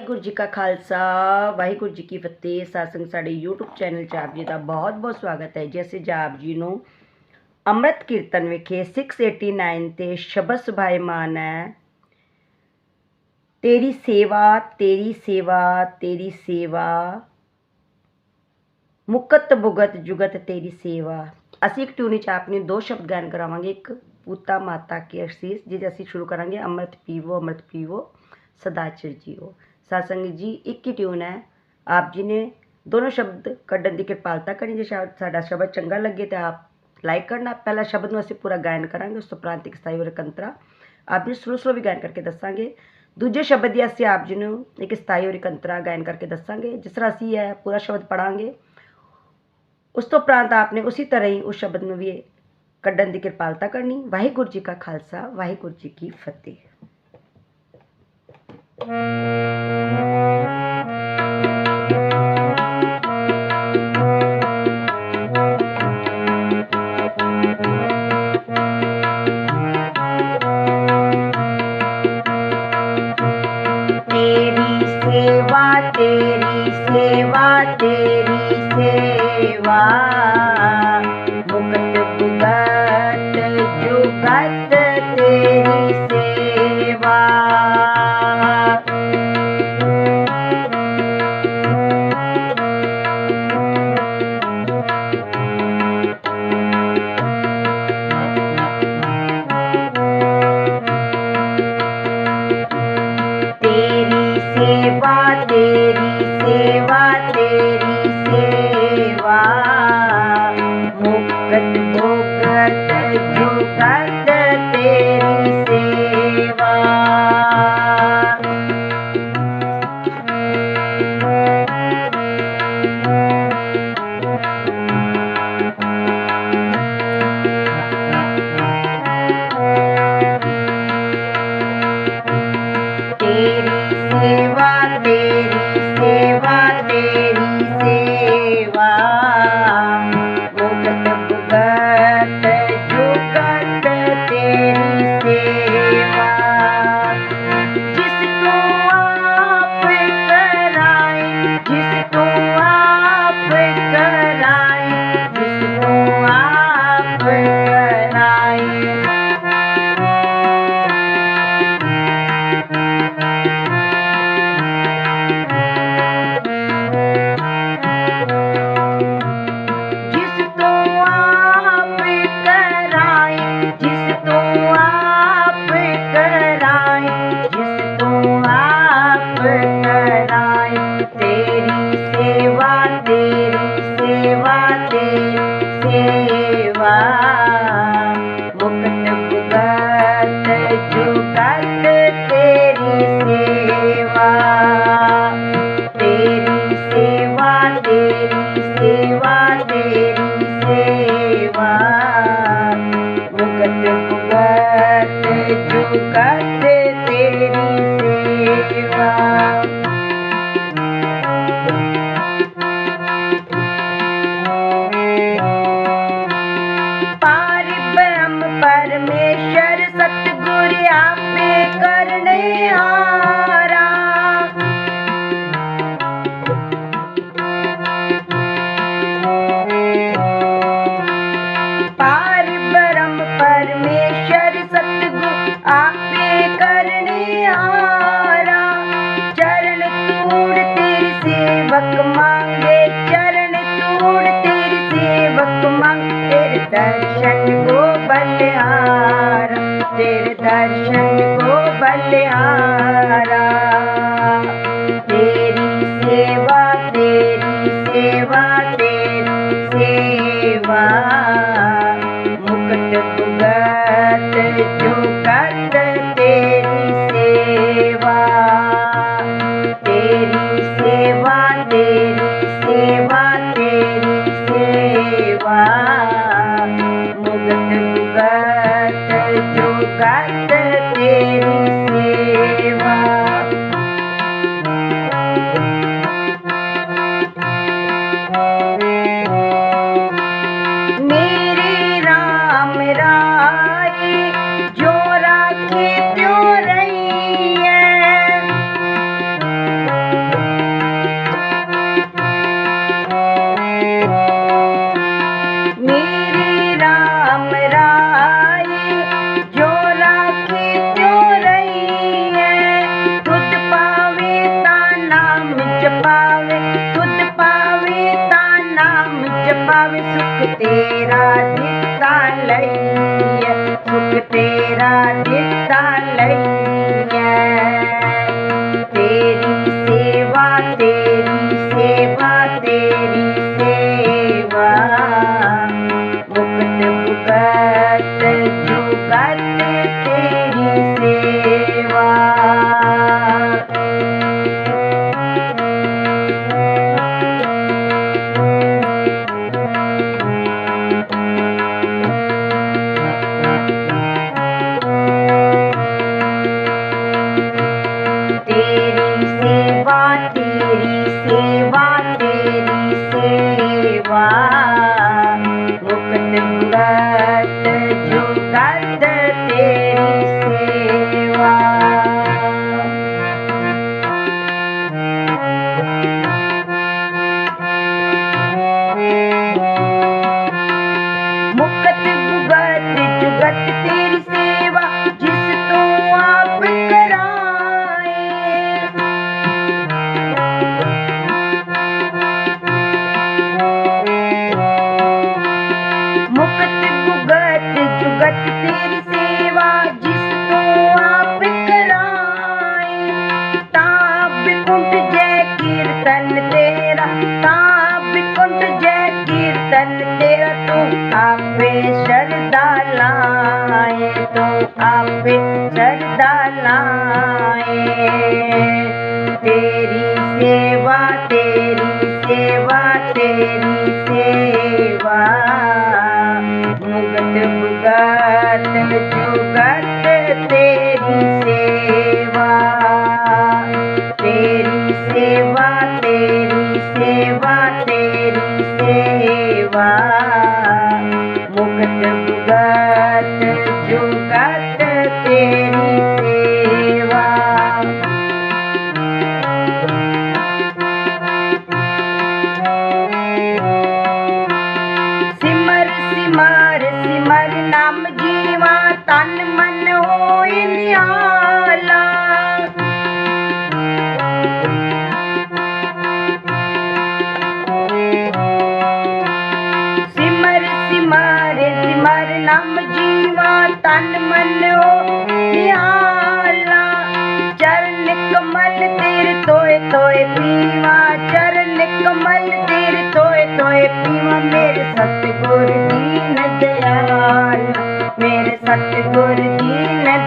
ਵਾਹਿਗੁਰੂ ਜੀ ਕਾ ਖਾਲਸਾ ਵਾਹਿਗੁਰੂ ਜੀ ਕੀ ਫਤਿਹ ਸਾਸੰਗ ਸਾਡੇ YouTube channel 'ਚ ਆਪ ਜੀ ਦਾ ਬਹੁਤ-ਬਹੁਤ ਸਵਾਗਤ ਹੈ ਜੀ ਅਸੀਂ ਜੀ ਆਪ ਜੀ ਨੂੰ ਅੰਮ੍ਰਿਤ ਕੀਰਤਨ ਵਿਖੇ 689 ਤੇ ਸ਼ਬਦ ਸੁਭਾਇਮਾਨ ਹੈ ਤੇਰੀ ਸੇਵਾ ਤੇਰੀ ਸੇਵਾ ਤੇਰੀ ਸੇਵਾ ਮੁਕਤ ਭੁਗਤ ਜੁਗਤ ਤੇਰੀ ਸੇਵਾ ਅਸੀਂ ਇੱਕ ਟਿਊਨ 'ਚ ਆਪਣੀ ਦੋ ਸ਼ਬਦ ਗਾਇਨ ਕਰਾਵਾਂਗੇ ਇੱਕ ਪੂਤਾ ਮਾਤਾ ਕੀ ਅਸੀਸ ਜਿਹਦੇ ਅਸੀਂ ਸ਼ੁਰੂ ਕਰਾਂਗੇ ਅੰਮ੍ਰਿਤ ਪੀਵੋ ਅੰਮ੍ਰਿਤ ਪੀਵੋ ਸਦਾ ਚਿਰ ਜੀਓ ਸਾਸੰਗ ਜੀ ਇੱਕ ਹੀ ਟਿਊਨ ਹੈ ਆਪ ਜੀ ਨੇ ਦੋਨੋਂ ਸ਼ਬਦ ਕੱਢਣ ਦੀ ਕਿਰਪਾਲਤਾ ਕਰਨੀ ਜੇ ਸ਼ਾਇਦ ਸਾਡਾ ਸ਼ਬਦ ਚੰਗਾ ਲੱਗੇ ਤਾਂ ਆਪ ਲਾਈਕ ਕਰਨਾ ਪਹਿਲਾ ਸ਼ਬਦ ਨੂੰ ਅਸੀਂ ਪੂਰਾ ਗਾਇਨ ਕਰਾਂਗੇ ਉਸ ਤੋਂ ਉਪਰੰਤ ਇੱਕ ਸਥਾਈ ਕੰਤਰਾ ਆਪ ਜੀ ਸਲੋ ਸਲੋ ਵੀ ਗਾਇਨ ਕਰਕੇ ਦੱਸਾਂਗੇ ਦੂਜੇ ਸ਼ਬਦ ਦੀ ਅਸੀਂ ਆਪ ਜੀ ਨੂੰ ਇੱਕ ਸਥਾਈ ਔਰ ਕੰਤਰਾ ਗਾਇਨ ਕਰਕੇ ਦੱਸਾਂਗੇ ਜਿਸ ਤਰ੍ਹਾਂ ਅਸੀਂ ਇਹ ਪੂਰਾ ਸ਼ਬਦ ਪੜਾਂਗੇ ਉਸ ਤੋਂ ਉਪਰੰਤ ਆਪਨੇ ਉਸੇ ਤਰ੍ਹਾਂ ਹੀ ਉਸ ਸ਼ਬਦ ਨੂੰ ਵੀ ਕੱਢਣ ਦੀ ਕਿਰਪਾਲਤਾ ਕਰਨੀ ਵਾਹਿਗੁਰੂ ਜੀ ਕਾ ਖਾਲਸਾ ਵਾਹਿਗੁਰੂ ਜੀ ਕੀ ਫਤਿਹ तेरी सेवा तेरी सेवा दर्शन को बलिहारा तेरी सेवा तेरी सेवा तेरी सेवा मुक्त भुगत जुगत तेरी सेवा तेरी सेवा तेरी सेवा तेरी सेवा मुक्त भुगत जुगत तेरी नाम जपावे सुख तेरा दिता लइया सुख तेरा दिता लइया Deve तोए पीवा चर न मल दी तोए तोए पीवा सतगुर जी न दालेर सतगुर जी न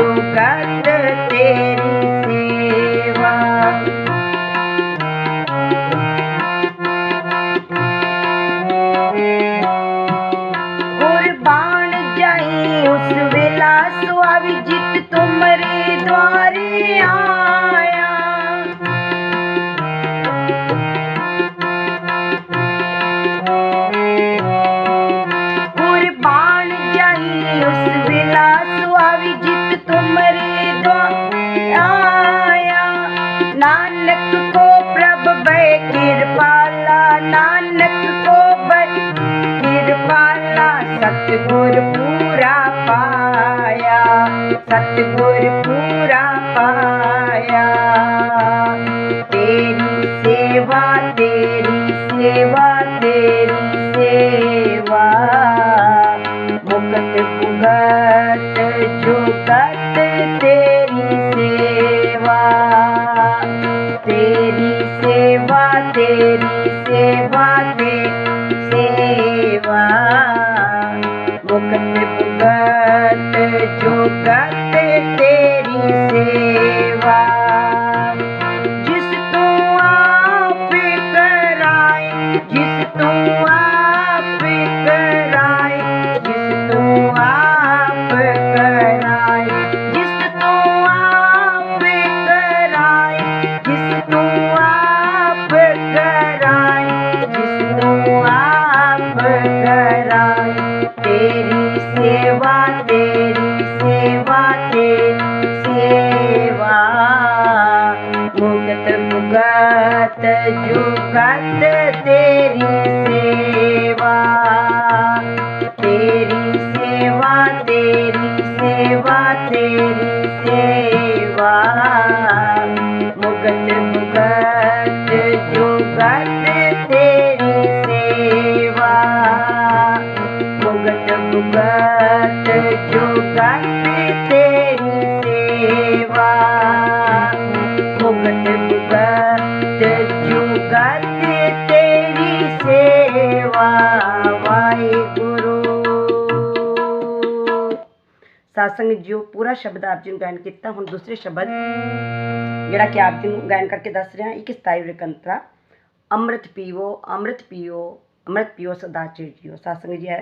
olhou pra സത്ഗുരു പൂരാ പായ സത്ഗുരു പൂരാ പായ parede. सत्संग जियो पूरा शब्द आप जी गायन किया हम दूसरे शब्द जरा कि आप जी गायन करके दस रहे हैं एक स्थायी कंतरा अमृत पीवो, अमृत पीओ अमृत पीओ सदा चिर जियो। सत्संग जी है,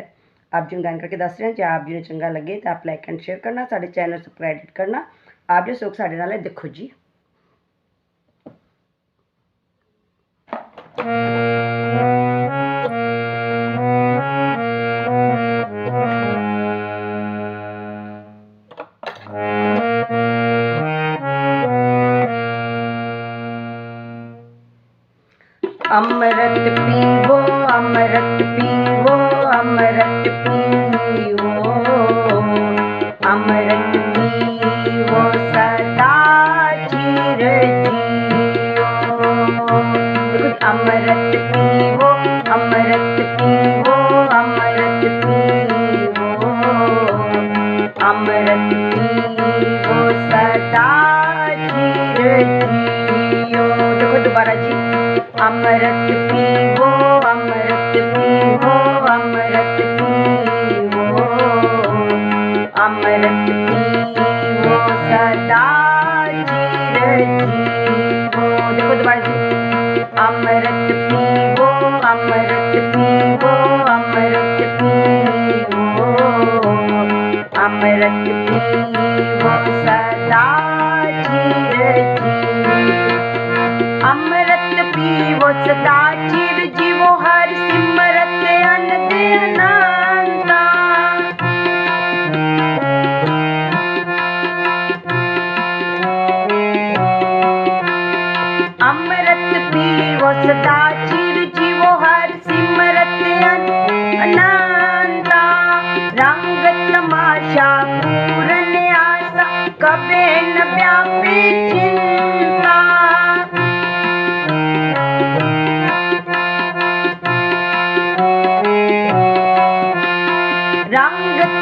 आप जी गायन करके दस रहे हैं जो आप जी ने चंगा लगे तो आप लाइक एंड शेयर करना, साढ़े चैनल सबसक्राइब करना, आप जो सुख साढ़े नाल देखो जी। மரத்து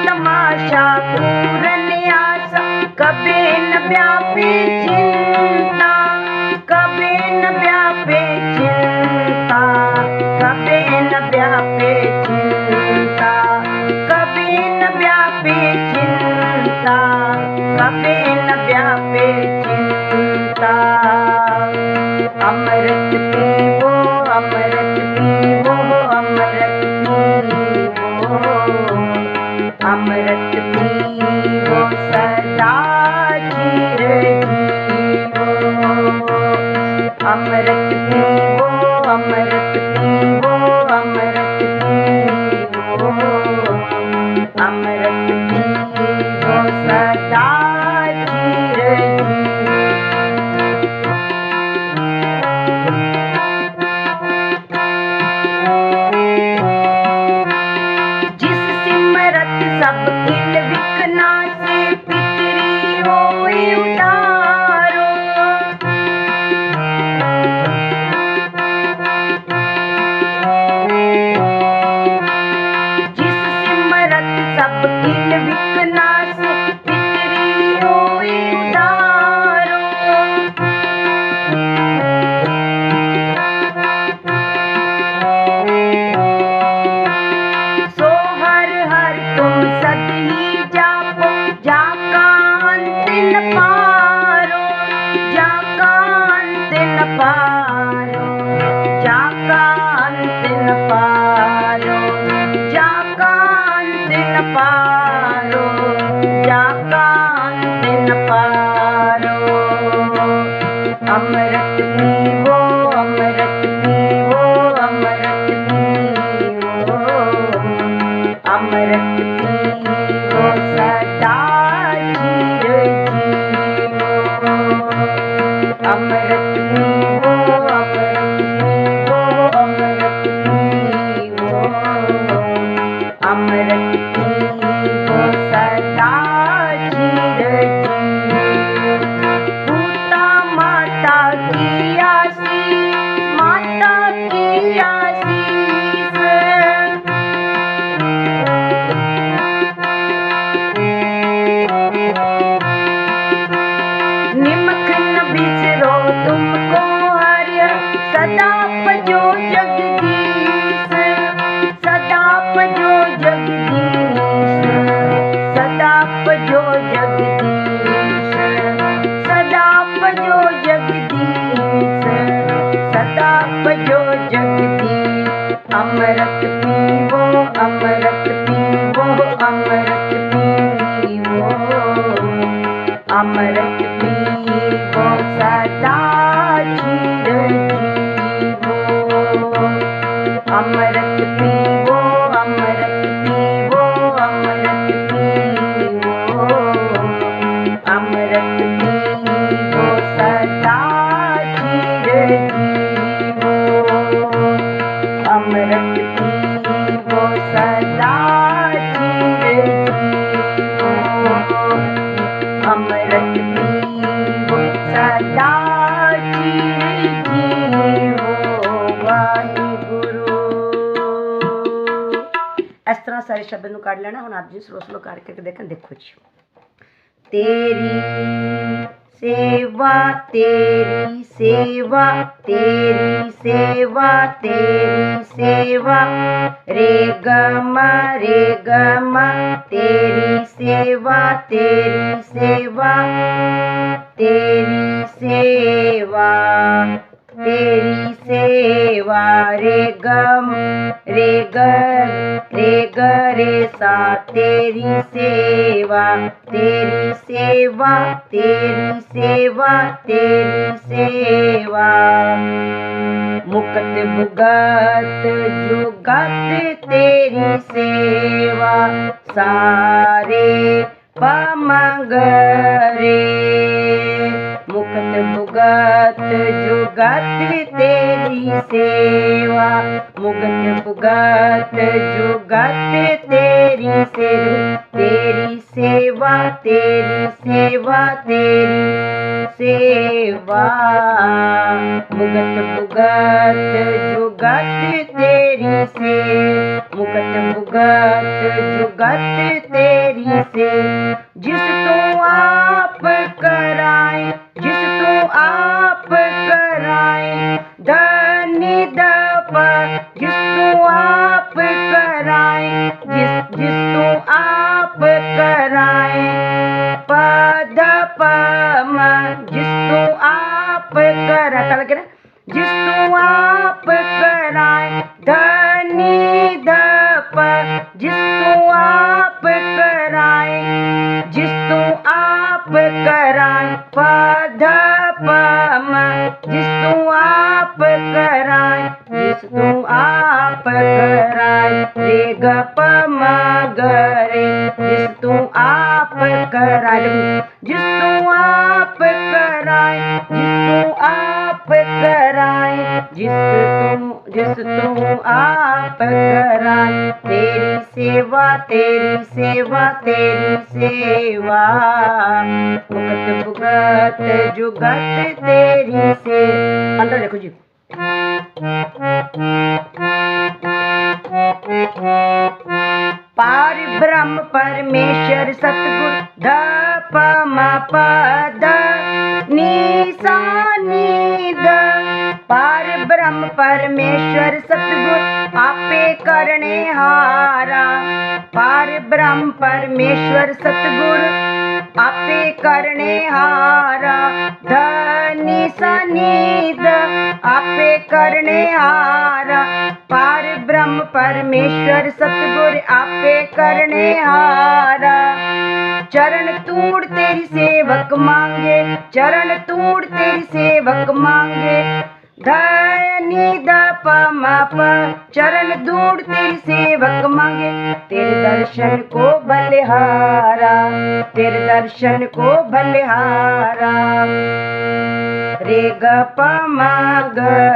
तमाशा पूरन आशा कभी न व्यापी समय कर लेना हम आप जी स्लो स्लो कर करके देखें देखो जी तेरी सेवा तेरी सेवा तेरी सेवा तेरी सेवा रे गमा रे गमा तेरी सेवा तेरी सेवा तेरी सेवा तेरी सेवा रे गम रे ग करे करे सा तेरी सेवा तेरी सेवा तेरी सेवा तेरी सेवा। मुकत भुगत जुगत तेरी सेवा, सारे पमगरे मुकत भुगत जुगत सेवा मुगत भुगत जुगत तेरी सेरू तेरी सेवा तेरी सेवा तेरी सेवा। मुगत भुगत जुगत तेरी से मुगत भुगत जुगत तेरी से जिस तू आप कर apa Jistu apa kerai? Jis, Jistu apa kerai? Pada paman Jistu apa kerai? प्राण तेरी सेवा तेरी सेवा तेरी सेवा। भुगत भुगत, जुगत तेरी से। अंदर देखो जी। पार ब्रह्म परमेश्वर, सतगुरु द प म प द नी सा नी द पार परम परमेश्वर सतगुर, आपे करने हारा। पार ब्रह्म परमेश्वर सतगुर, आपे करने हारा। धनी सनीद आपे करने हारा। पार ब्रह्म परमेश्वर सतगुर, आपे करने हारा। चरण तूड़ तेरी सेवक मांगे, चरण तूड़ तेरी सेवक मांगे। धानी दप माप चरण ढूंढ तेरी सेवक मांगे। तेरे दर्शन को बलिहारा, तेरे दर्शन को बलिहारा। रे ग प म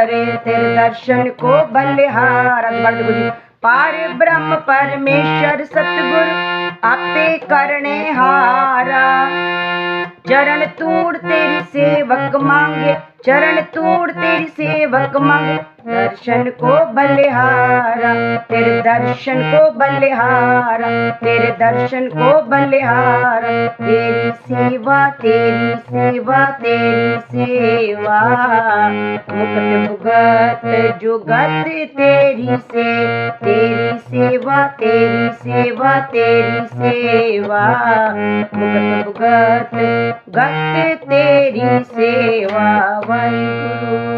रे तेरे दर्शन को बलिहारा। पार ब्रह्म परमेश्वर सतगुरु, आपे करने हारा। चरण तूड़ तेरी सेवक मांगे। चरण तूड़ तेरी सेवक मांगे दर्शन को बलिहारा तेरे दर्शन को बलिहारा तेरे दर्शन को बलिहारा। तेरी सेवा तेरी सेवा तेरी सेवा। मुकत मुगत जुगत तेरी से तेरी सेवा तेरी सेवा तेरी सेवा। मुकत मुगत गत तेरी सेवा वाहिगुरु